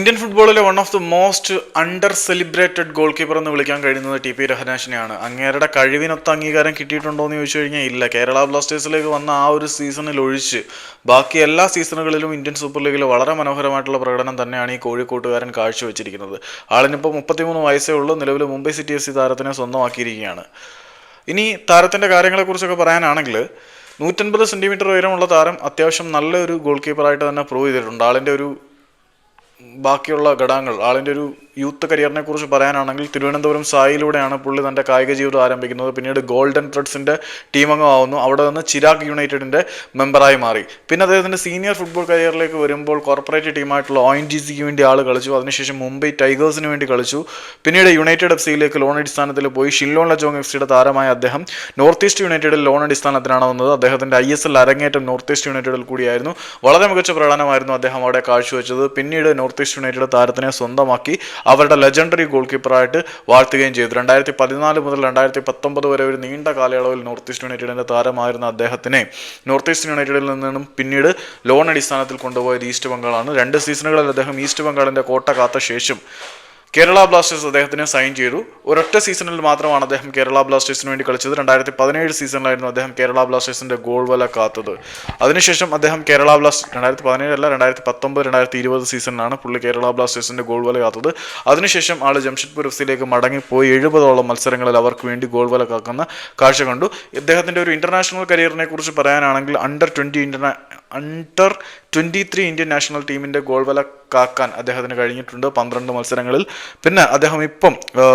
Indian ഫുട്ബോളിലെ one of the most under celebrated goal keeper എന്ന് വിളിക്കാൻ കഴിയുന്നത് ടി പി രഹനാശിനെയാണ് അങ്ങേരുടെ കഴിവിനൊത്ത അംഗീകാരം കിട്ടിയിട്ടുണ്ടോ എന്ന് ചോദിച്ചു കഴിഞ്ഞാൽ ഇല്ല. കേരള ബ്ലാസ്റ്റേഴ്സിലേക്ക് വന്ന ആ ഒരു സീസണിൽ ഒഴിച്ച് ബാക്കി എല്ലാ സീസണുകളിലും ഇന്ത്യൻ സൂപ്പർ ലീഗിൽ വളരെ മനോഹരമായിട്ടുള്ള പ്രകടനം തന്നെയാണ് ഈ കോഴിക്കോട്ടുകാരൻ കാഴ്ചവെച്ചിരിക്കുന്നത്. ആളിനിപ്പോൾ മുപ്പത്തിമൂന്ന് വയസ്സേ ഉള്ളൂ. നിലവിൽ മുംബൈ സിറ്റി എഫ് സി താരത്തിനെ സ്വന്തമാക്കിയിരിക്കുകയാണ്. ഇനി താരത്തിന്റെ കാര്യങ്ങളെക്കുറിച്ചൊക്കെ പറയാനാണെങ്കിൽ നൂറ്റൻപത് സെന്റിമീറ്റർ ഉയരമുള്ള താരം അത്യാവശ്യം നല്ലൊരു ഗോൾ കീപ്പറായിട്ട് തന്നെ പ്രൂവ് ചെയ്തിട്ടുണ്ട്. ആളിന്റെ ഒരു ബാക്കിയുള്ള ഘടകങ്ങൾ ആളിന്റെ ഒരു യൂത്ത് കരിയറിനെ കുറിച്ച് പറയാനാണെങ്കിൽ തിരുവനന്തപുരം സായിലൂടെയാണ് പുള്ളി തന്റെ കായിക ജീവിതം ആരംഭിക്കുന്നത്. പിന്നീട് ഗോൾഡൻ ത്രെഡ്സിന്റെ ടീമംഗമാവുന്നു അവിടെ നിന്ന് ചിരാഗ് യുണൈറ്റഡിന്റെ മെമ്പറായി മാറി. പിന്നെ അദ്ദേഹത്തിന്റെ സീനിയർ ഫുട്ബോൾ കരിയറിലേക്ക് വരുമ്പോൾ കോർപ്പറേറ്റ് ടീമായിട്ടുള്ള ഒ എൻ ജി സിക്ക് വേണ്ടി ആൾ കളിച്ചു. അതിനുശേഷം മുംബൈ ടൈഗേഴ്സിന് വേണ്ടി കളിച്ചു. പിന്നീട് യുണൈറ്റഡ് എഫ് സിയിലേക്ക് ലോൺ അടിസ്ഥാനത്തിൽ പോയി. ഷില്ലോൺ ലജോങ് എഫ് സിയുടെ താരമായ അദ്ദേഹം നോർത്ത് ഈസ്റ്റ് യുണൈറ്റഡിൽ ലോൺ അടിസ്ഥാനത്തിലാണ് വന്നത്. അദ്ദേഹത്തിന്റെ ഐ എസ് എൽ അരങ്ങേറ്റം നോർത്ത് ഈസ്റ്റ് യുണൈറ്റഡിൽ കൂടിയായിരുന്നു. വളരെ മികച്ച പ്രകടനമായിരുന്നു അദ്ദേഹം അവിടെ കാഴ്ചവെച്ചത്. പിന്നീട് നോർത്ത് ഈസ്റ്റ് യുണൈറ്റഡ് താരത്തിനെ സ്വന്തമാക്കി. അവരുടെ ലെജൻഡറി ഗോൾ കീപ്പറായിട്ട് വാഴ്ത്തുകയും ചെയ്തു. രണ്ടായിരത്തി പതിനാല് മുതൽ രണ്ടായിരത്തി പത്തൊമ്പത് വരെ ഒരു നീണ്ട കാലയളവിൽ നോർത്ത് ഈസ്റ്റ് യുണൈറ്റഡിന്റെ താരമായിരുന്ന അദ്ദേഹത്തിനെ നോർത്ത് ഈസ്റ്റ് യുണൈറ്റഡിൽ നിന്നും പിന്നീട് ലോൺ അടിസ്ഥാനത്തിൽ കൊണ്ടുപോയത് ഈസ്റ്റ് ബംഗാളാണ് രണ്ട് സീസണുകളിൽ അദ്ദേഹം ഈസ്റ്റ് ബംഗാളിന്റെ കോട്ട കാത്ത ശേഷം കേരള ബ്ലാസ്റ്റേഴ്സ് അദ്ദേഹത്തിനെ സൈൻ ചെയ്തു. ഒരൊറ്റ സീസണിൽ മാത്രമാണ് അദ്ദേഹം കേരള ബ്ലാസ്റ്റേഴ്സിന് വേണ്ടി കളിച്ചത്. രണ്ടായിരത്തി പതിനേഴ് സീസണിലായിരുന്നു അദ്ദേഹം കേരള ബ്ലാസ്റ്റേഴ്സിന്റെ ഗോൾ വല കാത്തത്. അതിനുശേഷം അദ്ദേഹം കേരള ബ്ലാസ്റ്റേഴ്സ് രണ്ടായിരത്തി പതിനേഴ് അല്ല രണ്ടായിരത്തി പത്തൊമ്പത് രണ്ടായിരത്തി ഇരുപത് സീസണിലാണ് പുള്ളി കേരള ബ്ലാസ്റ്റേഴ്സിന്റെ ഗോൾ വല കാത്തത്. അതിനുശേഷം ആൾ ജംഷഡ്പൂർ എഫ് സിയിലേക്ക് മടങ്ങിപ്പോയി. എഴുപതോളം മത്സരങ്ങളിൽ അവർക്ക് വേണ്ടി ഗോൾ വല കാക്കുന്ന കാഴ്ച കണ്ടു. ഇദ്ദേഹത്തിന്റെ ഒരു ഇന്റർനാഷണൽ കരിയറിനെ കുറിച്ച് പറയാനാണെങ്കിൽ under twenty ഇന്റർനാ under twenty three Indian national ടീമിന്റെ ഗോൾ വല കാക്കാൻ അദ്ദേഹത്തിന് കഴിഞ്ഞിട്ടുണ്ട് പന്ത്രണ്ട് മത്സരങ്ങളിൽ. പിന്നെ അദ്ദേഹം ഇപ്പം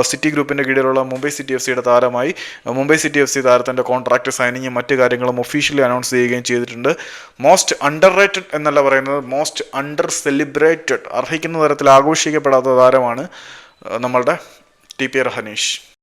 സിറ്റി ഗ്രൂപ്പിന്റെ കീഴിലുള്ള മുംബൈ സിറ്റി എഫ് സിയുടെ താരമായി. മുംബൈ സിറ്റി എഫ് സി താരത്തിന്റെ കോൺട്രാക്ട് സൈനിങ്ങും മറ്റു കാര്യങ്ങളും ഒഫീഷ്യലി അനൗൺസ് ചെയ്യുകയും ചെയ്തിട്ടുണ്ട്. മോസ്റ്റ് അണ്ടർ റേറ്റഡ് എന്നല്ല പറയുന്നത് മോസ്റ്റ് അണ്ടർ സെലിബ്രേറ്റഡ് അർഹിക്കുന്ന തരത്തിൽ ആഘോഷിക്കപ്പെടാത്ത താരമാണ് നമ്മളുടെ ടി പി റഹനീഷ്